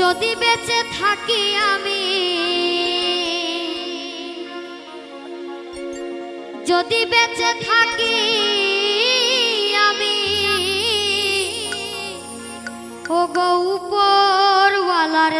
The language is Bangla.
যদি বেঁচে থাকি আমি যদি বেঁচে থাকি আমি ও গো উপরওয়ালার